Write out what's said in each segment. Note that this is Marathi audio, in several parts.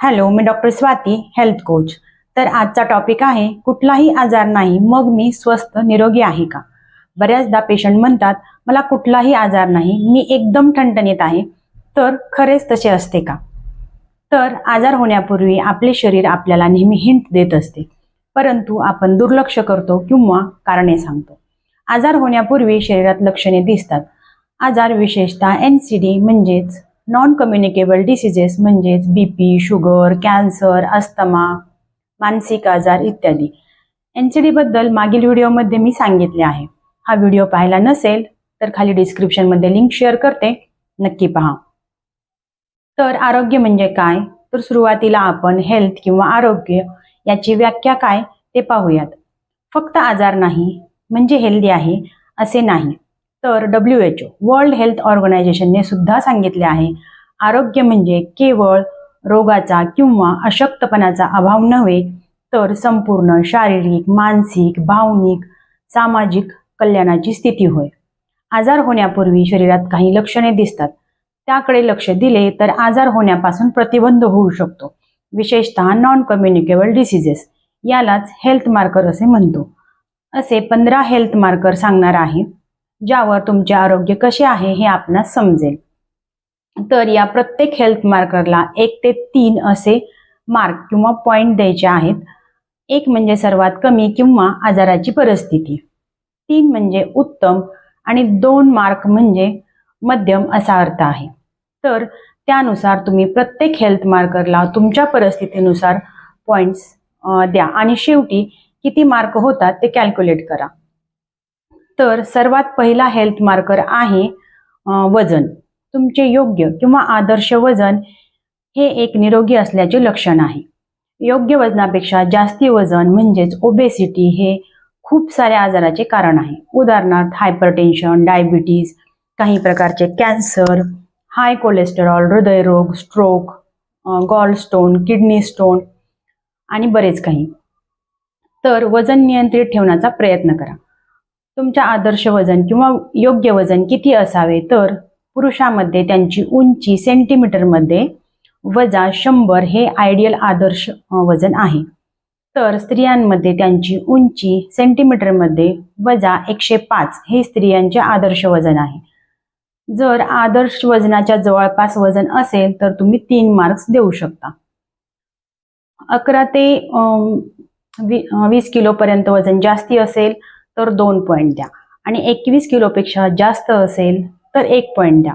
हॅलो मी डॉक्टर स्वाती हेल्थ कोच तर आजचा टॉपिक आहे कुठलाही आजार नाही मग मी स्वस्थ निरोगी आहे का? बऱ्याचदा पेशंट म्हणतात मला कुठलाही आजार नाही मी एकदम ठणठणीत आहे तर खरेच तसे असते का? तर आजार होण्यापूर्वी आपले शरीर आपल्याला नेहमी हिंट देत असते. परंतु आपण दुर्लक्ष करतो किंवा कारणे सांगतो. आजार होण्यापूर्वी शरीरात लक्षणे दिसतात. आजार विशेषतः एन सी डी म्हणजेच नॉन कम्युनिकेबल डिसिजेस म्हणजेच B P sugar cancer asthma मानसिक आजार इत्यादी. एन सी डीबद्दल मागील व्हिडिओमध्ये मी सांगितले आहे. हा व्हिडिओ पाहिला नसेल तर खाली डिस्क्रिप्शनमध्ये लिंक शेअर करते. नक्की पहा. तर आरोग्य म्हणजे काय? तर सुरुवातीला आपण हेल्थ किंवा आरोग्य याची व्याख्या काय ते पाहूयात. फक्त आजार नाही म्हणजे हेल्दी आहे असे नाही. तर W H O world health ऑर्गनायझेशनने सुद्धा सांगितले आहे आरोग्य म्हणजे केवळ रोगाचा किंवा अशक्तपणाचा अभाव नव्हे तर संपूर्ण शारीरिक मानसिक भावनिक सामाजिक कल्याणाची स्थिती होय. आजार होण्यापूर्वी शरीरात काही लक्षणे दिसतात. त्याकडे लक्ष दिले तर आजार होण्यापासून प्रतिबंध होऊ शकतो. विशेषतः नॉन कम्युनिकेबल डिसिजेस यालाच हेल्थ मार्कर असे म्हणतो. असे पंधरा हेल्थ मार्कर सांगणार आहे. ज्यावर तुमचे आरोग्य कसे आहे हे आपणास समजेल. तर या प्रत्येक हेल्थ मार्करला एक ते तीन असे मार्क किंवा पॉईंट द्यायचे आहेत. एक म्हणजे सर्वात कमी किंवा आजाराची परिस्थिती. तीन म्हणजे उत्तम आणि दोन मार्क म्हणजे मध्यम असा अर्थ आहे. तर त्यानुसार तुम्ही प्रत्येक हेल्थ मार्करला तुमच्या परिस्थितीनुसार पॉईंट्स द्या आणि शेवटी किती मार्क होतात ते कॅल्क्युलेट करा. तर सर्वात पहिला हेल्थ मार्कर आहे वजन. तुमचे योग्य किंवा आदर्श वजन हे एक निरोगी असल्याचे लक्षण आहे. योग्य वजनापेक्षा जास्ती वजन म्हणजेच ओबेसिटी हे खूप साऱ्या आजाराचे कारण आहे. उदाहरणार्थ हायपरटेन्शन डायबिटीज काही प्रकारचे कॅन्सर हाय कोलेस्टेरॉल हृदयरोग stroke gall stone kidney stone आणि बरेच काही. तर वजन नियंत्रित ठेवण्याचा प्रयत्न करा. तुमच्या आदर्श वजन किंवा योग्य वजन किती असावे? तर पुरुषामध्ये त्यांची उंची सेंटीमीटरमध्ये वजा शंभर हे आयडियल आदर्श वजन आहे. तर स्त्रियांमध्ये त्यांची उंची सेंटीमीटरमध्ये वजा एकशे पाच हे स्त्रियांचे आदर्श वजन आहे. जर आदर्श वजनाच्या जवळपास वजन असेल तर तुम्ही तीन मार्क्स देऊ शकता. अकरा ते वी वीस किलोपर्यंत वजन जास्ती असेल तर दोन पॉईंट द्या. आणि एकवीस किलोपेक्षा जास्त असेल तर एक पॉईंट द्या.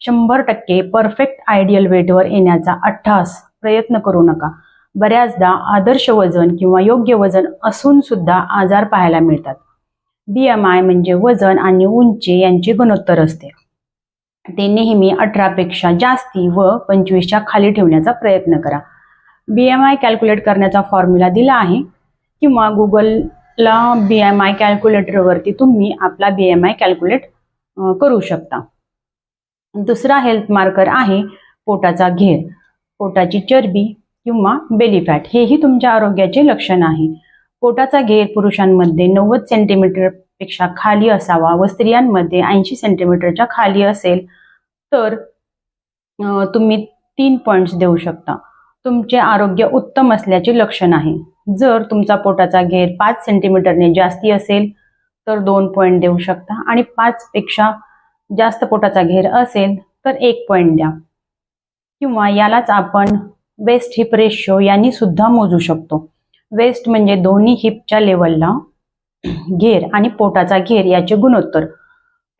शंभर टक्के परफेक्ट आयडियल वेटवर येण्याचा अठ्ठास प्रयत्न करू नका. बऱ्याचदा आदर्श वजन किंवा योग्य वजन असून सुद्धा आजार पाहायला मिळतात. बी एम आय म्हणजे वजन आणि उंची यांचे गुणोत्तर असते. ते नेहमी अठरापेक्षा जास्ती व पंचवीसच्या खाली ठेवण्याचा प्रयत्न करा. बी एम आय कॅल्क्युलेट करण्याचा फॉर्म्युला दिला आहे. किंवा गुगल आपला बी एम आय कॅल्क्युलेटरवरती तुम्ही आपला बी एम आय कॅल्क्युलेट करू शकता. दुसरा हेल्थ मार्कर आहे पोटाचा घेर. पोटाची चरबी किंवा बेली फॅट हेही तुमच्या आरोग्याचे लक्षण आहे. पोटाचा घेर पुरुषांमध्ये नव्वद सेंटीमीटरपेक्षा खाली असावा व स्त्रियांमध्ये ऐंशी सेंटीमीटरच्या खाली असेल तर तुम्ही तीन पॉईंट्स देऊ शकता. तुमचे आरोग्य उत्तम असल्याचे लक्षण आहे. जर तुमचा पोटाचा घेर पाच सेंटीमीटरने जास्ती असेल तर दोन पॉईंट देऊ शकता. आणि पाचपेक्षा जास्त पोटाचा घेर असेल तर एक पॉईंट द्या. किंवा यालाच आपण वेस्ट हिप रेशो यांनी सुद्धा मोजू शकतो. वेस्ट म्हणजे दोन्ही हिपच्या लेवलला घेर आणि पोटाचा घेर याचे गुणोत्तर.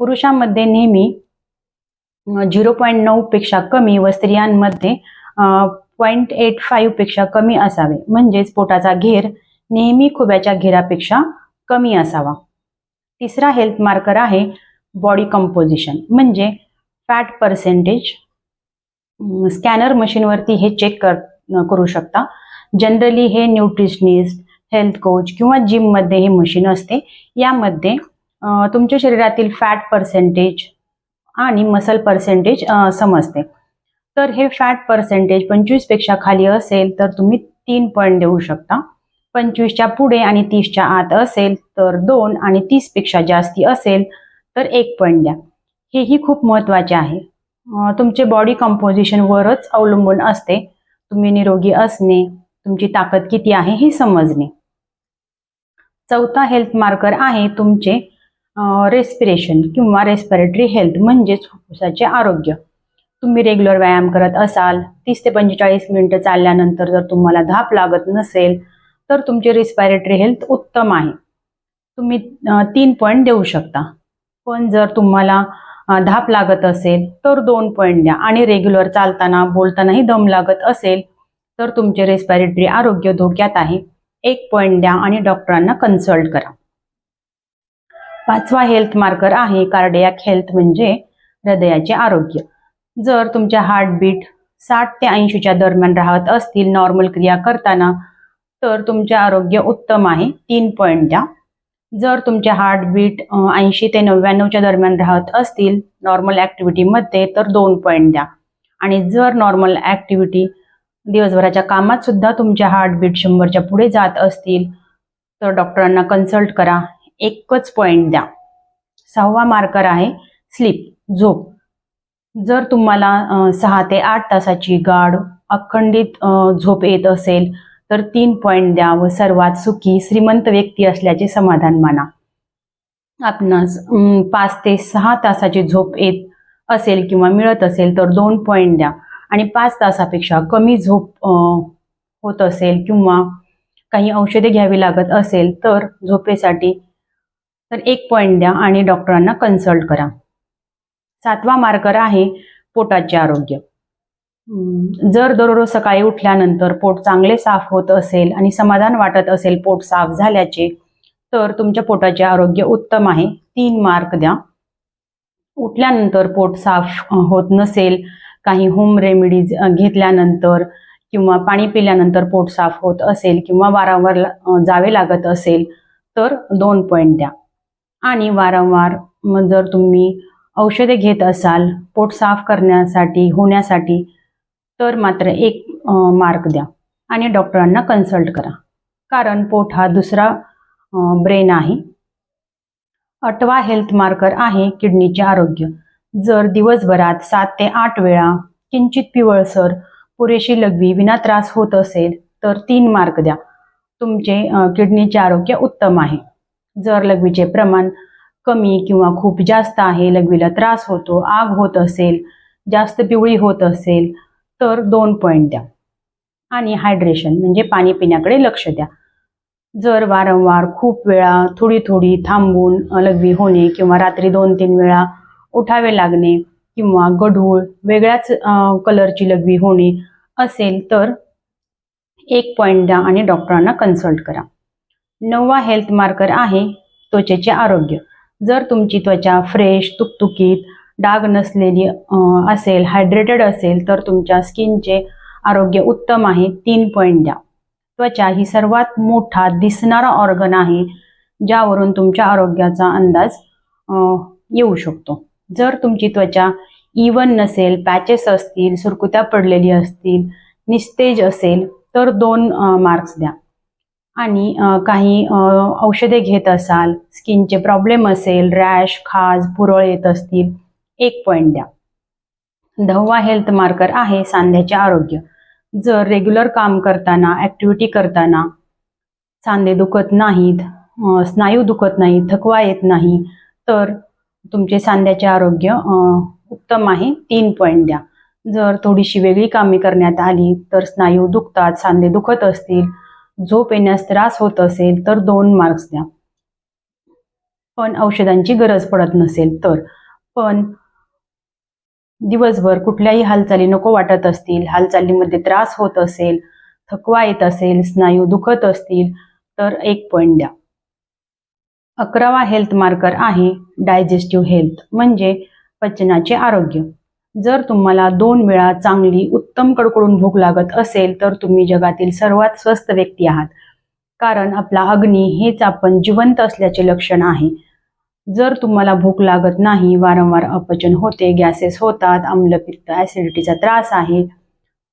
पुरुषांमध्ये नेहमी झिरो पॉईंट नऊपेक्षा कमी व स्त्रियांमध्ये पॉईंट एट फाईव्हपेक्षा कमी असावे. म्हणजेच पोटाचा घेर नेहमी खुब्याच्या घेरापेक्षा कमी असावा. तिसरा हेल्थ मार्कर आहे बॉडी कंपोजिशन म्हणजे फॅट पर्सेंटेज स्कॅनर मशीनवरती हे चेक कर करू शकता. जनरली हे न्यूट्रिशनिस्ट हेल्थ कोच किंवा जिममध्ये हे मशीन असते. यामध्ये तुमच्या शरीरातील फॅट पर्सेंटेज आणि मसल पर्सेंटेज समजते तर हे फॅट पर्सेंटेज पंचवीसपेक्षा खाली असेल तर तुम्ही तीन पॉईंट देऊ शकता. पंचवीसच्या पुढे आणि तीसच्या आत असेल तर दोन आणि तीसपेक्षा जास्ती असेल तर एक पॉईंट द्या. हेही खूप महत्त्वाचे आहे. तुमचे बॉडी कंपोजिशनवरच अवलंबून असते. तुम्ही निरोगी असणे तुमची ताकद किती आहे हे समजणे. चौथा हेल्थ मार्कर आहे तुमचे रेस्पिरेशन किंवा रेस्पिरेटरी हेल्थ म्हणजेच फुफ्फुसाचे आरोग्य. तुम्ही रेग्युलर व्यायाम करत असाल तीस ते पंचेचाळीस मिनिटं चालल्यानंतर जर तुम्हाला धाप लागत नसेल तर तुमची रिस्पायरेटरी हेल्थ उत्तम आहे. तुम्ही तीन पॉईंट देऊ शकता. पण जर तुम्हाला धाप लागत असेल तर दोन पॉईंट द्या. आणि रेग्युलर चालताना बोलतानाही दम लागत असेल तर तुमचे रेस्पायरेटरी आरोग्य धोक्यात आहे. एक पॉईंट द्या आणि डॉक्टरांना कन्सल्ट करा. पाचवा हेल्थ मार्कर आहे कार्डियाक हेल्थ म्हणजे हृदयाचे आरोग्य. जर तुमच्या हार्टबीट साठ ते ऐंशीच्या दरम्यान राहत असतील नॉर्मल क्रिया करताना तर तुमचे आरोग्य उत्तम आहे. तीन पॉईंट द्या. जर तुमचे हार्टबीट ऐंशी ते नव्याण्णवच्या दरम्यान राहत असतील नॉर्मल ॲक्टिव्हिटीमध्ये तर दोन पॉईंट द्या. आणि जर नॉर्मल ॲक्टिव्हिटी दिवसभराच्या कामात सुद्धा तुमच्या हार्टबीट शंभरच्या पुढे जात असतील तर डॉक्टरांना कन्सल्ट करा. एकच पॉईंट द्या. सहावा मार्कर आहे स्लीप झोप. जर तुम्हाला सहा ते आठ तासाची गाढ अखंडित झोप येत असेल तर तीन पॉईंट द्या व सर्वात सुखी श्रीमंत व्यक्ती असल्याचे समाधान माना. आपणास पाच ते सहा तासाची झोप येत असेल किंवा मिळत असेल तर दोन पॉईंट द्या. आणि पाच तासापेक्षा कमी झोप होत असेल किंवा काही औषधे घ्यावी लागत असेल तर झोपेसाठी तर एक पॉईंट द्या आणि डॉक्टरांना कन्सल्ट करा. सातवा मार्कर आहे पोटाचे आरोग्य. जर दररोज सकाळी उठल्यानंतर पोट चांगले साफ होत असेल आणि समाधान वाटत असेल पोट साफ झाल्याचे तर तुमच्या पोटाचे आरोग्य उत्तम आहे. तीन मार्क द्या. उठल्यानंतर पोट साफ होत नसेल काही होम रेमेडीज घेतल्यानंतर किंवा पाणी पिल्यानंतर पोट साफ होत असेल किंवा वारंवार जावे लागत असेल तर दोन पॉईंट द्या. आणि वारंवार जर तुम्ही औषधे घेत असाल पोट साफ करण्यासाठी होण्यासाठी तर मात्र एक मार्क द्या आणि डॉक्टरांना कन्सल्ट करा. कारण पोट हा दुसरा ब्रेन आहे. आठवा हेल्थ मार्कर आहे किडनीचे आरोग्य. जर दिवसभरात सात ते आठ वेळा किंचित पिवळसर पुरेशी लघवी विना त्रास होत असेल तर तीन मार्क द्या. तुमचे किडनीचे आरोग्य उत्तम आहे. जर लघवीचे प्रमाण कमी किंवा खूप जास्त आहे लघवीला त्रास होतो आग होत असेल जास्त पिवळी होत असेल तर दोन पॉईंट द्या. आणि हायड्रेशन म्हणजे पाणी पिण्याकडे लक्ष द्या. जर वारंवार खूप वेळा थोडी थोडी थांबून लघवी होणे किंवा रात्री दोन तीन वेळा उठावे लागणे किंवा गढूळ वेगळ्याच कलरची लघवी होणे असेल तर एक पॉईंट द्या आणि डॉक्टरांना कन्सल्ट करा. नववा हेल्थ मार्कर आहे त्वचेचे आरोग्य. जर तुमची त्वचा फ्रेश तुकतुकीत डाग नसलेली असेल हायड्रेटेड असेल तर तुमच्या स्किनचे आरोग्य उत्तम आहे तीन पॉईंट द्या. त्वचा ही सर्वात मोठा दिसणारा ऑर्गन आहे ज्यावरून तुमच्या आरोग्याचा अंदाज येऊ शकतो. जर तुमची त्वचा इवन नसेल पॅचेस असतील सुरकुत्या पडलेली असतील निस्तेज असेल तर दोन मार्क्स द्या. आणि काही औषधे घेत असाल स्किनचे प्रॉब्लेम असेल रॅश खाज पुरळ येत असतील एक पॉईंट द्या. दहावा हेल्थ मार्कर आहे सांध्याचे आरोग्य. जर रेग्युलर काम करताना ॲक्टिव्हिटी करताना सांधे दुखत नाहीत स्नायू दुखत नाहीत थकवा येत नाही तर तुमचे सांध्याचे आरोग्य उत्तम आहे तीन पॉईंट द्या. जर थोडीशी वेगळी कामे करण्यात आली तर स्नायू दुखतात सांधे दुखत असतील झोप येण्यास त्रास होत असेल तर दोन मार्क्स द्या. पण औषधांची गरज पडत नसेल तर. पण दिवसभर कुठल्याही हालचाली नको वाटत असतील. हालचालीमध्ये त्रास होत असेल थकवा येत असेल स्नायू दुखत असतील तर एक पॉईंट द्या. अकरावा हेल्थ मार्कर आहे डायजेस्टिव्ह हेल्थ म्हणजे पचनाचे आरोग्य. जर तुम्हाला दोन वेळा चांगली उत्तम कडकडून भूक लागत असेल तर तुम्ही जगातील सर्वात स्वस्त व्यक्ती आहात. कारण आपला अग्नी हेच आपण जिवंत असल्याचे लक्षण आहे. जर तुम्हाला भूक लागत नाही वारंवार अपचन होते गॅसेस होतात आम्लपित्त ॲसिडिटीचा त्रास आहे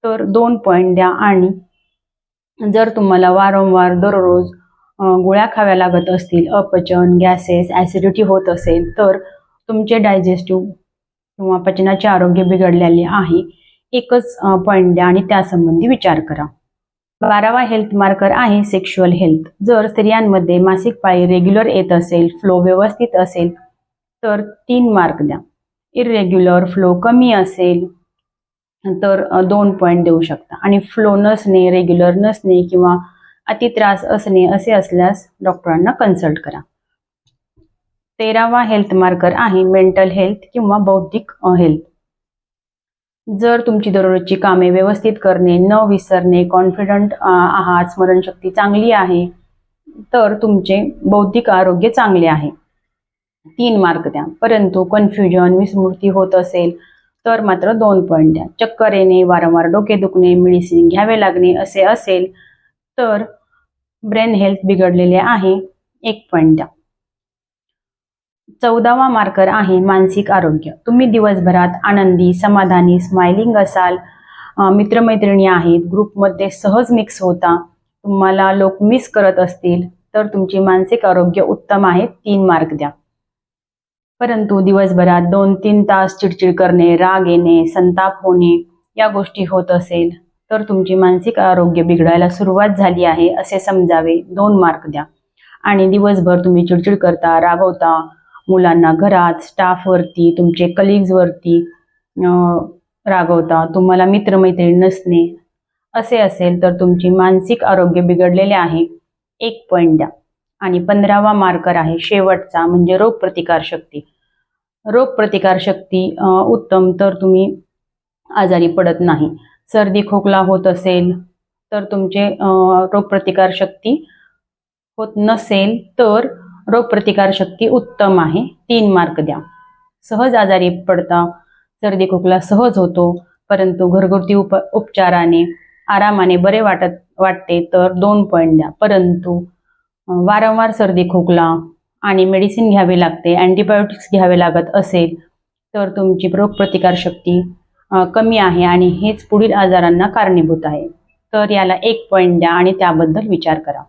तर दोन पॉईंट द्या आणि जर तुम्हाला वारंवार दररोज गोळ्या खाव्या लागत असतील अपचन गॅसेस ॲसिडिटी होत असेल तर तुमचे डायजेस्टिव्ह किंवा पचनाचे आरोग्य बिघडलेले आहे एकच पॉईंट द्या आणि त्यासंबंधी विचार करा. बारावा हेल्थ मार्कर आहे सेक्शुअल हेल्थ जर स्त्रियांमध्ये मासिक पाळी रेग्युलर येत असेल फ्लो व्यवस्थित असेल तर तीन मार्क द्या. इरेग्युलर फ्लो कमी असेल तर दोन पॉईंट देऊ शकता. आणि फ्लो नसणे रेग्युलर नसणे किंवा अति त्रास असणे असे असल्यास डॉक्टरांना कन्सल्ट करा. तेरावा हेल्थ मार्कर आहे मेंटल हेल्थ किंवा बौद्धिक हेल्थ जर तुमची दररोजची कामे व्यवस्थित करणे न विसरणे कॉन्फिडंट आहात स्मरणशक्ती चांगली आहे तर तुमचे बौद्धिक आरोग्य चांगले आहे. तीन मार्क द्या. परंतु कन्फ्युजन विस्मृती होत असेल तर मात्र दोन पॉईंट द्या. चक्कर येणे वारंवार डोके दुखणे मेडिसिन घ्यावे लागणे असे असेल तर ब्रेन हेल्थ बिघडलेले आहे एक पॉईंट द्या. चौदावा मार्कर आहे मानसिक आरोग्य. तुम्ही दिवसभरात आनंदी समाधानी स्माइलिंग असाल मित्रमैत्रिणी आहेत ग्रुपमध्ये सहज मिक्स होता तुम्हाला लोक मिस करत असतील तर तुमचे मानसिक आरोग्य उत्तम आहे तीन मार्क द्या. परंतु दिवसभरात दोन तीन तास चिडचिड करणे राग येणे संताप होणे या गोष्टी होत असेल तर तुमची मानसिक आरोग्य बिघडायला सुरुवात झाली आहे असे समजावे दोन मार्क द्या. आणि दिवसभर तुम्ही चिडचिड करता रागवता मुलांना घरात स्टाफवरती तुमचे कलिग्जवरती रागवता तुम्हाला मित्रमैत्रीण नसणे असे असेल तर तुमची मानसिक आरोग्य बिघडलेले आहे. एक पॉईंट द्या. आणि पंधरावा मार्कर आहे शेवटचा म्हणजे रोगप्रतिकारशक्ती रोगप्रतिकारशक्ती उत्तम तर तुम्ही आजारी पडत नाही. सर्दी खोकला होत असेल तर तुमचे रोगप्रतिकारशक्ती होत नसेल तर रोगप्रतिकारशक्ती उत्तम आहे. तीन मार्क द्या. सहज आजारी पडता सर्दी खोकला सहज होतो परंतु घरगुती उप उपचाराने आरामाने बरे वाटत वाटते तर दोन पॉईंट द्या. परंतु वारंवार सर्दी खोकला आणि मेडिसिन घ्यावी लागते अँटीबायोटिक्स घ्यावे लागत असेल तर तुमची रोगप्रतिकारशक्ती कमी आहे आणि हेच पुढील आजारांना कारणीभूत आहे. तर याला एक पॉईंट द्या आणि त्याबद्दल विचार करा.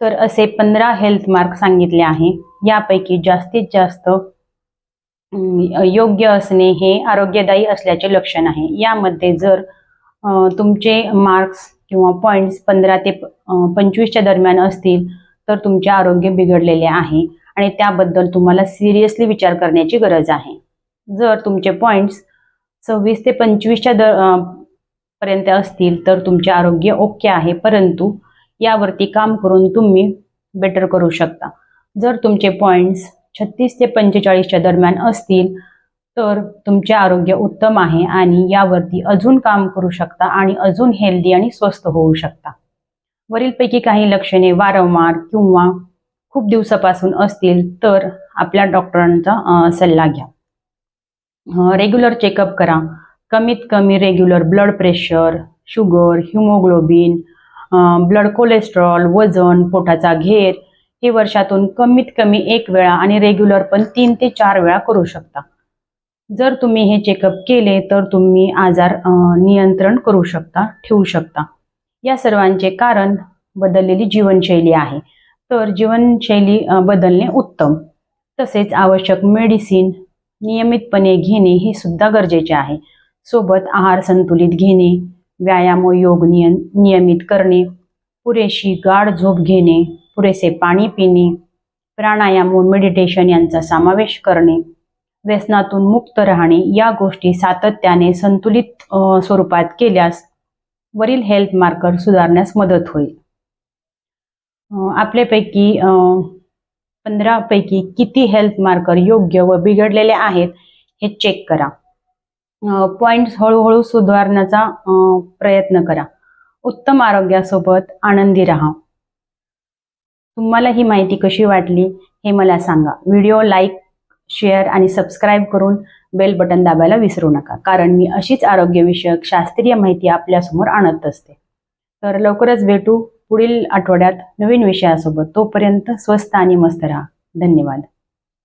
तर असे पंधरा हेल्थ मार्क सांगितले आहे. यापैकी जास्तीत जास्त योग्य असणे हे आरोग्यदायी असल्याचे लक्षण आहे. यामध्ये जर तुमचे मार्क्स किंवा पॉईंट्स पंधरा ते पंचवीसच्या दरम्यान असतील तर तुमचे आरोग्य बिघडलेले आहे. आणि त्याबद्दल तुम्हाला सिरियसली विचार करण्याची गरज आहे. जर तुमचे पॉईंट्स सव्वीस ते पंचवीसच्या द पर्यंत असतील तर तुमचे आरोग्य ओके आहे. परंतु यावरती काम करून तुम्ही बेटर करू शकता. जर तुमचे पॉईंट्स छत्तीस ते पंचेचाळीसच्या दरम्यान असतील तर तुमचे आरोग्य उत्तम आहे आणि यावरती अजून काम करू शकता आणि अजून हेल्दी आणि स्वस्त होऊ शकता. वरीलपैकी काही लक्षणे वारंवार किंवा खूप दिवसापासून असतील तर आपल्या डॉक्टरांचा सल्ला घ्या. रेग्युलर चेकअप करा. कमीत कमी regular blood pressure sugar haemoglobin blood cholesterol वजन पोटाचा घेर हे वर्षातून कमीत कमी एक वेळा आणि रेग्युलर पण तीन ते चार वेळा करू शकता. जर तुम्ही हे चेकअप केले तर तुम्ही आजार नियंत्रण करू शकता ठेवू शकता. या सर्वांचे कारण बदललेली जीवनशैली आहे. तर जीवनशैली बदलणे उत्तम. तसेच आवश्यक मेडिसिन नियमितपणे घेणे हे सुद्धा गरजेचे आहे. सोबत आहार संतुलित घेणे व्यायाम व योग नियन नियमित करणे पुरेशी गाढ झोप घेणे पुरेसे पाणी पिणे प्राणायाम व मेडिटेशन यांचा समावेश करणे व्यसनातून मुक्त राहणे या गोष्टी सातत्याने संतुलित स्वरूपात केल्यास वरील हेल्थ मार्कर सुधारण्यास मदत होईल. आपल्यापैकी पंधरापैकी किती हेल्थ मार्कर योग्य व बिघडलेले आहेत हे चेक करा. पॉईंट्स हळूहळू सुधारण्याचा प्रयत्न करा. उत्तम आरोग्यासोबत आनंदी राहा. तुम्हाला ही माहिती कशी वाटली हे मला सांगा. व्हिडिओ लाईक शेअर आणि सबस्क्राईब करून बेल बटन दाबायला विसरू नका. कारण मी अशीच आरोग्यविषयक शास्त्रीय माहिती आपल्यासमोर आणत असते. तर लवकरच भेटू पुढील आठवड्यात नवीन विषयासोबत. तोपर्यंत स्वस्त आणि मस्त राहा. धन्यवाद.